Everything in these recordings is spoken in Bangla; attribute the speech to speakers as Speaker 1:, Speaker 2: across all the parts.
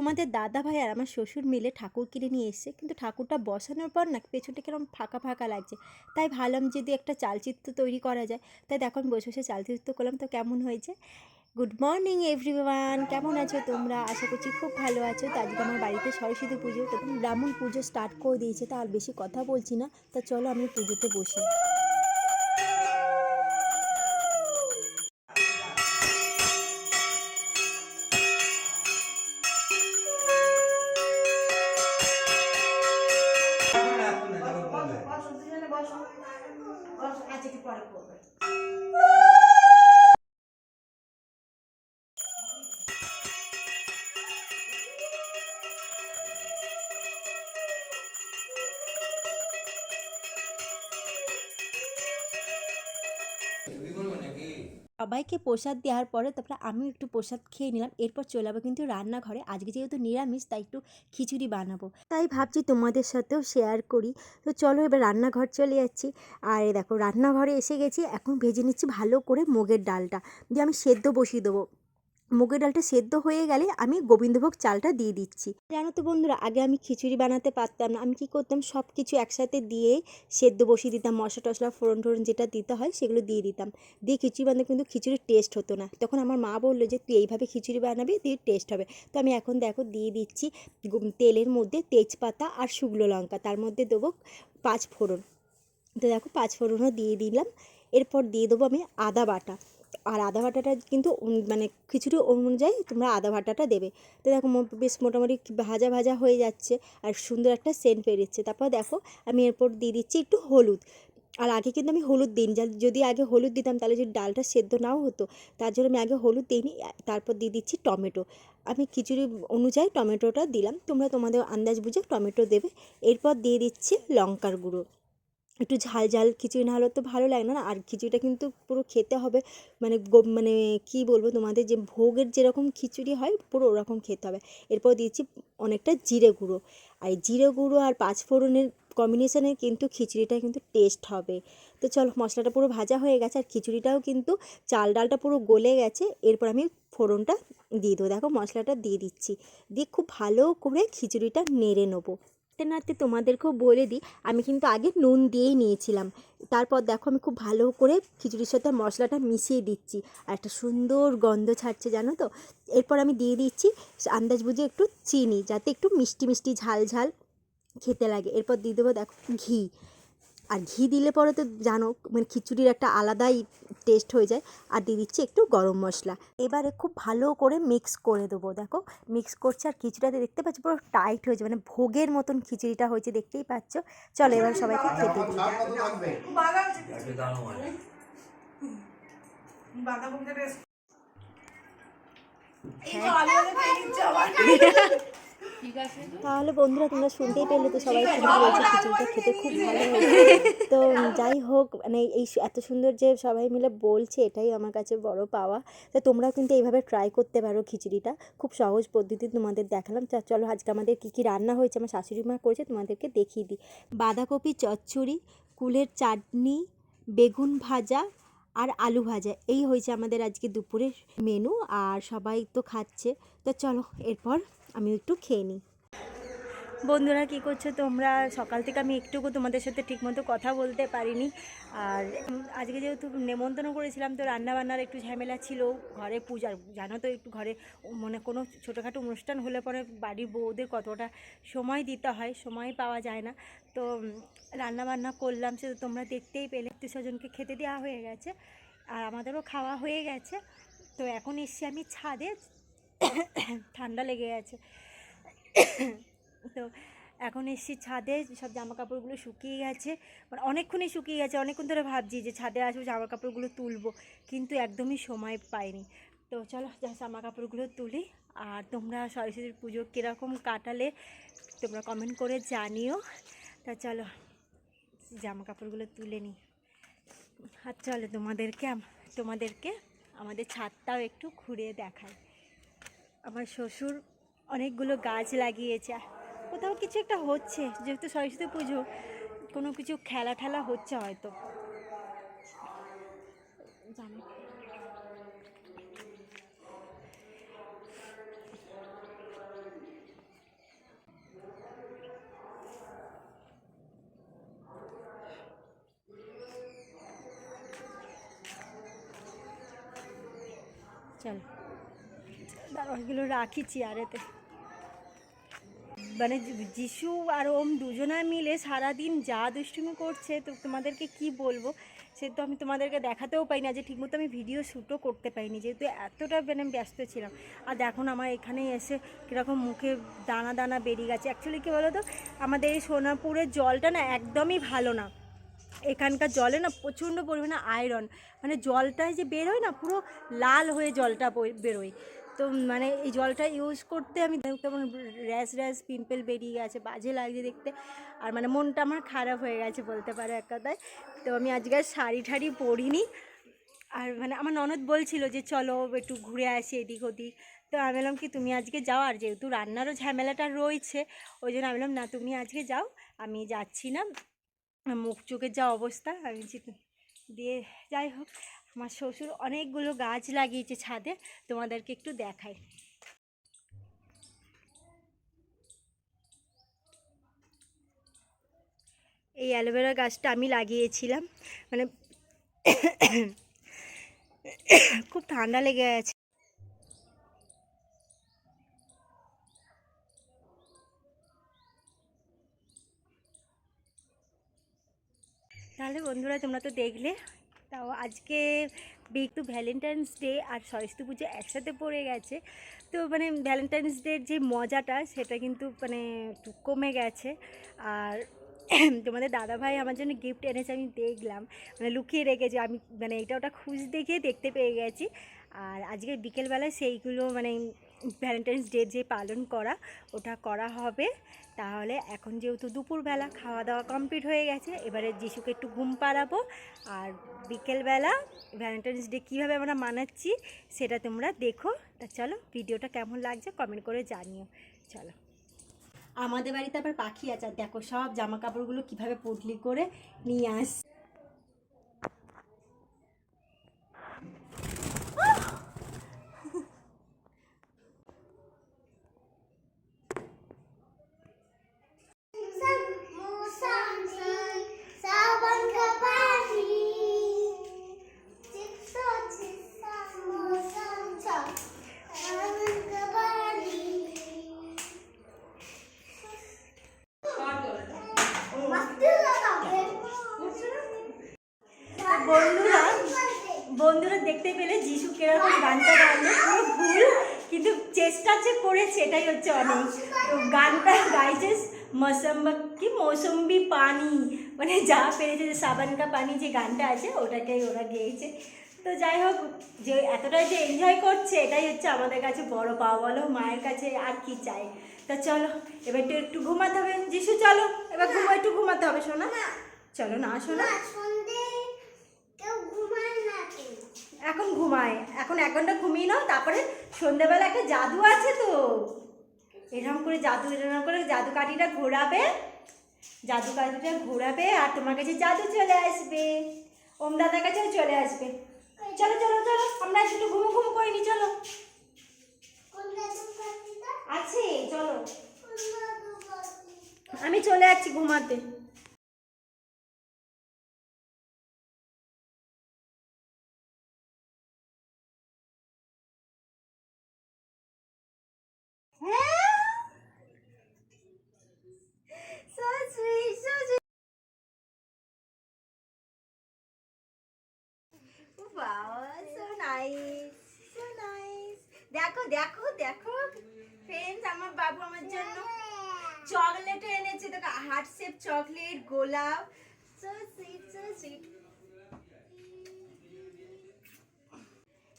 Speaker 1: তোমাদের দাদা ভাই আর আমার শ্বশুর মিলে ঠাকুর কিনে নিয়ে এসছে। কিন্তু ঠাকুরটা বসানোর পর না, পেছনটা কীরকম ফাঁকা ফাঁকা লাগছে। তাই ভাবলাম যদি একটা চালচিত্র তৈরি করা যায়। তাই আমি বসে বসে চালচিত্র করলাম। তো কেমন হয়েছে? গুড মর্নিং এভরিওয়ান কেমন আছো তোমরা? আশা করছি খুব ভালো আছো। তো আজকে আমার বাড়িতে সরস্বতী পুজো। তো ব্রাহ্মণ পুজো স্টার্ট করে দিয়েছে। তা আর বেশি কথা বলছি না। তা চলো আমি পুজোতে বসি। সবাইকে প্রসাদ দেওয়ার পরে তারপরে আমিও একটু প্রসাদ খেয়ে নিলাম। এরপর চলে যাব কিন্তু রান্নাঘরে। আজকে যেহেতু নিরামিষ, তাই একটু খিচুড়ি বানাবো। তাই ভাবছি তোমাদের সাথেও শেয়ার করি। তো চলো এবার রান্নাঘর চলে যাচ্ছি। আর দেখো, রান্নাঘরে এসে গেছি। এখন ভেজে নিচ্ছি ভালো করে মুগের ডালটা। দিয়ে আমি সেদ্ধ বসিয়ে দেবো। মুগের ডালটা সেদ্ধ হয়ে গেলে আমি গোবিন্দভোগ চালটা দিয়ে দিচ্ছি। জানো তো বন্ধুরা, আগে আমি খিচুড়ি বানাতে পারতাম না। আমি কি করতাম সব কিছু একসাথে দিয়ে সেদ্ধ বসিয়ে দিতাম, মশলা টশলা, ফোড়ন টোড়ন যেটা দিতে হয় সেগুলো দিয়ে দিতাম। দিয়ে খিচুড়ি বানাতে কিন্তু খিচুড়ির টেস্ট হতো না। তখন আমার মা বলল যে, তুই এইভাবে খিচুড়ি বানাবি দিয়ে টেস্ট হবে। তো আমি এখন দেখো দিয়ে দিচ্ছি তেলের মধ্যে তেজপাতা আর শুকনো লঙ্কা। তার মধ্যে দেবো পাঁচ ফোড়ন। তো দেখো পাঁচ ফোড়নও দিয়ে দিলাম। এরপর দিয়ে দেবো আমি আদা বাটা। আর আদা বাটাটা কিন্তু মানে খিচুড়ি অনুযায়ী তোমরা আদা বাটাটা দেবে। তো দেখো বেশ মোটামুটি ভাজা ভাজা হয়ে যাচ্ছে আর সুন্দর একটা সেন্ট বেরিয়েছে। তারপর দেখো আমি এরপর দিয়ে দিচ্ছি একটু হলুদ। আর আগে কিন্তু আমি হলুদ দিই যদি আগে হলুদ দিতাম তাহলে যদি ডালটা সেদ্ধ নাও হতো, তার জন্য আমি আগে হলুদ দিইনি, তারপর দিয়ে দিচ্ছি টমেটো। আমি খিচুড়ি অনুযায়ী টমেটোটা দিলাম। তোমরা তোমাদের আন্দাজ বুঝে টমেটো দেবে। এরপর দিয়ে দিচ্ছি লঙ্কার গুঁড়ো। একটু ঝাল ঝাল খিচুড়ি না হলে তো ভালো লাগে না আর খিচুড়িটা কিন্তু পুরো খেতে হবে মানে মানে কি বলব তোমাদের, যে ভোগের যেরকম খিচুড়ি হয় পুরো ওরকম খেতে হবে। এরপর দিচ্ছি অনেকটা জিরে গুঁড়ো। আর জিরে গুঁড়ো আর পাঁচফোড়নের কম্বিনেশনে কিন্তু খিচুড়িটা কিন্তু টেস্ট হবে। তো চলো মশলাটা পুরো ভাজা হয়ে গেছে, আর খিচুড়িটাও কিন্তু চাল ডালটা পুরো গলে গেছে, এরপর আমি ফোড়নটা দিয়ে দেবো। দেখো মশলাটা দিয়ে দিচ্ছি। দিয়ে খুব ভালো করে খিচুড়িটা নেড়ে নেব। নাড়তে নাড়তে তোমাদেরকেও বলে দিই, আমি কিন্তু আগে নুন দিয়েই নিয়েছিলাম। তারপর দেখো আমি খুব ভালো করে খিচুড়ির সাথে মশলাটা মিশিয়ে দিচ্ছি। আর একটা সুন্দর গন্ধ ছাড়ছে, জানো তো? এরপর আমি দিয়ে দিচ্ছি আন্দাজ বুঝে একটু চিনি, যাতে একটু মিষ্টি মিষ্টি ঝাল ঝাল খেতে লাগে। এরপর দিয়ে দেবো, দেখো, ঘি। আর ঘি দিলে পরে তো জানো মানে খিচুড়ির একটা আলাদাই টেস্ট হয়ে যায়। আর দিয়ে দিচ্ছি একটু গরম মশলা। এবারে খুব ভালো করে মিক্স করে দেবো দেখো। মিক্স করছে আর খিচুড়িটা দেখতে পাচ্ছ পুরো টাইট হয়েছে মানে ভোগের মতন খিচুড়িটা হয়েছে দেখতেই পাচ্ছ। চলো এবার সবাইকে খেতে দিই। তাহলে বন্ধুরা, তোমরা শুনতেই পেলে তো সবাই বলছে খিচুড়িটা খেতে খুব ভালো হয়েছে। তো যাই হোক মানে এই এত সুন্দর যে সবাই মিলে বলছে, এটাই আমার কাছে বড় পাওয়া। তো তোমরাও কিন্তু এইভাবে ট্রাই করতে পারো খিচুড়িটা। খুব সহজ পদ্ধতি তোমাদের দেখালাম। চলো, আজকে আমাদের কী কী রান্না হয়েছে, আমার শাশুড়ি মা করেছে, তোমাদেরকে দেখিয়ে দিই। বাঁধাকপি চচ্চড়ি, কুলের চাটনি, বেগুন ভাজা আর আলু ভাজা। এই হয়েছে আমাদের আজকে দুপুরের মেনু আর সবাই তো খাচ্ছে। তো চলো, এরপর আমি একটু খেয়ে নিই। বন্ধুরা কী করছ? তোমরা সকাল থেকে আমি একটুকু তোমাদের সাথে ঠিকমতো কথা বলতে পারিনি। আর আজকে যেহেতু নেমন্তন্ন করেছিলাম, তো রান্না বান্নার একটু ঝামেলা ছিল, ঘরে পূজার জানো তো একটু ঘরে মানে কোনো ছোটোখাটো অনুষ্ঠান হলে পরে বাড়ির বউদের কতটা সময় দিতে হয়, সময় পাওয়া যায় না। তো রান্না বান্না করলাম সে তোমরা দেখতেই পেলে। আত্মীয় স্বজনকে খেতে দেওয়া হয়ে গেছে, আর আমাদেরও খাওয়া হয়ে গেছে। তো এখন এসছি আমি ছাদে, ঠান্ডা লেগে গেছে। তো এখন এসছি ছাদে, সব জামা কাপড়গুলো শুকিয়ে গেছে। মানে অনেকক্ষণই শুকিয়ে গেছে, অনেকক্ষণ ধরে ভাবছি যে ছাদে আসব জামা কাপড়গুলো তুলবো, কিন্তু একদমই সময় পাইনি। তো চলো জামা কাপড়গুলো তুলি। আর তোমরা সরস্বতীর পুজো কীরকম কাটালে তোমরা কমেন্ট করে জানিও। তা চলো জামা কাপড়গুলো তুলে নিই। আর চলো, তোমাদেরকে তোমাদেরকে আমাদের ছাদটাও একটু ঘুরিয়ে দেখায় আমার শ্বশুর অনেকগুলো গাছ লাগিয়েছে। কোথাও কিছু একটা হচ্ছে, যেহেতু সরস্বতী পুজো, কোনো কিছু খেলা ঠেলা হচ্ছে হয়তো। চল। দাঁড়া ওইগুলো রাখিছি আরেতে মানে যিশু আর ওম দুজনা মিলে সারাদিন যা দুষ্টুমি করছে, তো তোমাদেরকে কি বলব? সে তো আমি তোমাদেরকে দেখাতেও পাই না যে ঠিকমতো আমি ভিডিও শ্যুটও করতে পাইনি যেহেতু এতটা মানে ব্যস্ত ছিলাম। আর দেখুন আমার এখানে এসে কীরকম মুখে দানা দানা বেরিয়ে গেছে। অ্যাকচুয়ালি কী বলো তো আমাদের এই সোনাপুরের জলটা না একদমই ভালো না। এখানকার জলে না প্রচণ্ড পরিমাণে আয়রন মানে জলটায় যে বেরোয় না, পুরো লাল হয়ে জলটা বেরোয়। তো মানে এই জলটা ইউজ করতে আমি কেমন র্যাশ র্যাশ পিম্পল বেরিয়ে গেছে, বাজে লাগছে দেখতে। আর মানে মনটা আমার খারাপ হয়ে গেছে বলতে পারো এক কথায়। তো আমি আজকে শাড়ি ঠাড়ি পরিনি। আর মানে আমার ননদ বলছিল যে, চলো একটু ঘুরে আসি এদিক ওদিক। তো আমি বললাম কি, তুমি আজকে যাও। আর যেহেতু রান্নারও ঝামেলাটা রয়েছে, ওই জন্য আমি বললাম না, তুমি আজকে যাও, আমি যাচ্ছি না। মুখ চোখের যা অবস্থা, আমি দিয়ে যাই হোক। আমার শ্বশুর অনেকগুলো গাছ লাগিয়েছে ছাদে, তোমাদেরকে একটু দেখাই। এই অ্যালোভেরা গাছটা আমি লাগিয়েছিলাম মানে খুব ঠান্ডা লেগে গেছে তাহলে বন্ধুরা তোমরা তো দেখলে তাও আজকে একটু ভ্যালেন্টাইন্স ডে আর সরস্বতী পুজো একসাথে পড়ে গেছে। তো মানে ভ্যালেন্টাইন্স ডের যে মজাটা সেটা কিন্তু মানে একটু কমে গেছে। আর তোমাদের দাদাভাই আমার জন্য গিফট এনেছে, আমি দেখলাম। মানে লুকিয়ে রেখেছি, আমি মানে এটা ওটা খুঁজ দেখে দেখতে পেয়ে গেছি। আর আজকে বিকেলবেলায় সেইগুলো মানে ভ্যালেন্টাইন্স ডে যে পালন করা, ওটা করা হবে। তাহলে এখন যেহেতু দুপুরবেলা খাওয়া দাওয়া কমপ্লিট হয়ে গেছে, এবারে যিশুকে একটু ঘুম পাড়াবো। আর বিকেলবেলা ভ্যালেন্টাইন্স ডে কীভাবে আমরা মানাচ্ছি, সেটা তোমরা দেখো। তা চলো, ভিডিওটা কেমন লাগছে কমেন্ট করে জানিও। চলো। আমাদের বাড়িতে আবার পাখি আছে দেখো সব জামা কাপড়গুলো কীভাবে পুটলি করে নিয়ে আস
Speaker 2: Sabang kapani, cikso cikso musang cak, sabang kapani. Mati lah tak?
Speaker 1: বন্ধুরা বন্ধুরা দেখতে পেলে যিশু কীরকম গানটা গাইলো পুরো ভুল কিন্তু চেষ্টা এটাই হচ্ছে অনেক তো গানটা গাইছে মৌসম্বা কি মৌসম্বি পানি মানে যা পেরেছে যে সাবান কা পানি যে গানটা আছে ওটাকেই ওরা গেয়েছে। তো যাই হোক যে এতটাই যে এনজয় করছে এটাই হচ্ছে আমাদের কাছে বড় পাওয়া। বলো মায়ের কাছে আর কি চাই। তা চলো এবার একটু একটু ঘুমাতে হবে। যিশু চলো এবার ঘুমো একটু ঘুমাতে হবে শোনা। চলো না শোনা
Speaker 2: না সন্ধে কেউ ঘুমায় না তো।
Speaker 1: এখন ঘুমায়। এখন এক ঘণ্টা ঘুমিয়ে নাও, তারপরে সন্ধ্যাবেলা একটা জাদু আছে তো। এরকম করে জাদু, এরকম করে জাদু কাঠিটা ঘোরাবে। জাদু কাঠিটা ঘোরাবে আর তোমার কাছে জাদু চলে আসবে। ওম দাদার কাছেও চলে আসবে। চলো চলো চলো, আমরা একটু ঘুমো ঘুমো করিনি, চলো।
Speaker 2: কোন
Speaker 1: আছে, চলো? আমি চলে যাচ্ছি ঘুমাতে। Wow, so nice, so nice. দেখো দেখো দেখো ফ্রেন্ডস আমার বাবু আমার জন্য চকলেট এনেছে। দেখো হার্ট শেপ চকলেট গোলাপ। সো সুইট সো সুইট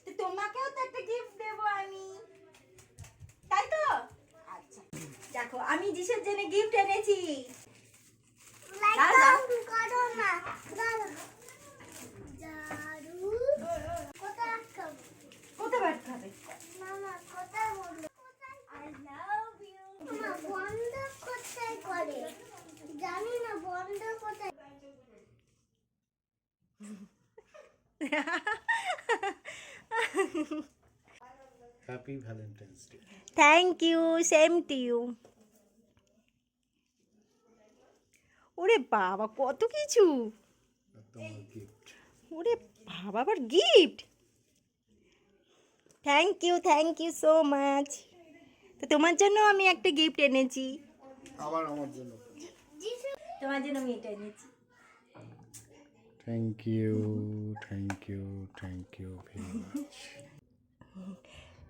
Speaker 1: তো তোমাকেও তো একটা গিফট দেবো আমি। তাই তো? আচ্ছা। দেখো আমি যিশুর জন্য গিফট এনেছি। দাও, দাও।
Speaker 2: করো না দাও। জাদু কোথায় রাখব?
Speaker 1: কোথায় বাট খাবে
Speaker 2: মামা কোথায় বলল আই লাভ ইউ মা বন্ধ কোথায় করে জানি না বন্ধ কোথায়
Speaker 3: Happy Valentine's Day.
Speaker 1: Thank you same to you ওরে বাবা কত কিছু। ওরে বাবা আবার gift thank you thank you so much তো তোমার জন্য আমি একটা গিফট এনেছি।
Speaker 3: আবার আমার জন্য।
Speaker 1: তোমার জন্য আমি এটা এনেছি।
Speaker 3: Thank you thank you thank you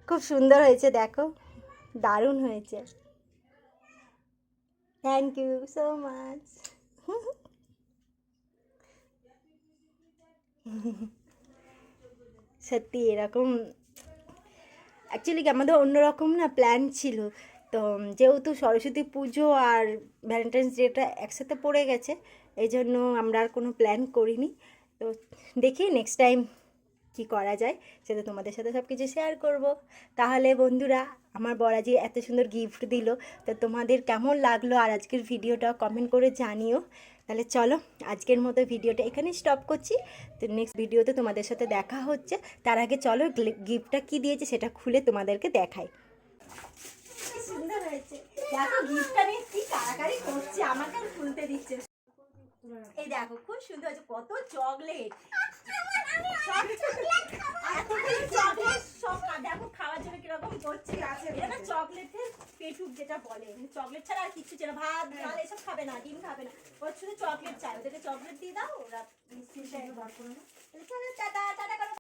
Speaker 1: খুব সুন্দর হয়েছে, দেখো। দারুণ হয়েছে। থ্যাংক ইউ সো মাচ সত্যি এরকম অ্যাকচুয়ালি আমাদের অন্যরকম না প্ল্যান ছিল। তো যেহেতু সরস্বতী পুজো আর ভ্যালেন্টাইন্স ডেটা একসাথে পড়ে গেছে এই জন্য আমরা আর কোনো প্ল্যান করিনি। তো দেখি নেক্সট টাইম কি করা যায়। সেটা তোমাদের সাথে সব কিছু শেয়ার করব। তাহলে বন্ধুরা, আমার বরাজি এত সুন্দর গিফট দিল, তো তোমাদের কেমন লাগল আর আজকের ভিডিওটা কমেন্ট করে জানিও। তাহলে চলো, আজকের মতো ভিডিওটা এখানে স্টপ করছি। তো নেক্সট ভিডিওতে তোমাদের সাথে দেখা হচ্ছে। তার আগে চলো গিফটটা কি দিয়েছে সেটা খুলে তোমাদেরকে দেখাই। সুন্দর হয়েছে। দেখো গিফটটা নিয়ে কি কারাকারি আমাকে খুলতে দিচ্ছে। এই দেখো খুব সুন্দর আছে কত চকলেট চকলেট দেখো খাওয়ার জন্য কীরকম করছে। এটা না চকলেটের পেটুক যেটা বলে। চকলেট ছাড়া আর কিছু ভাত ডাল এসব খাবে না ডিম খাবে না। ওর শুধু চকলেট চাই। ওদেরকে চকলেট দিয়ে দাও ওরা নিশ্চিন্তে চলো টাটা টাটা করো।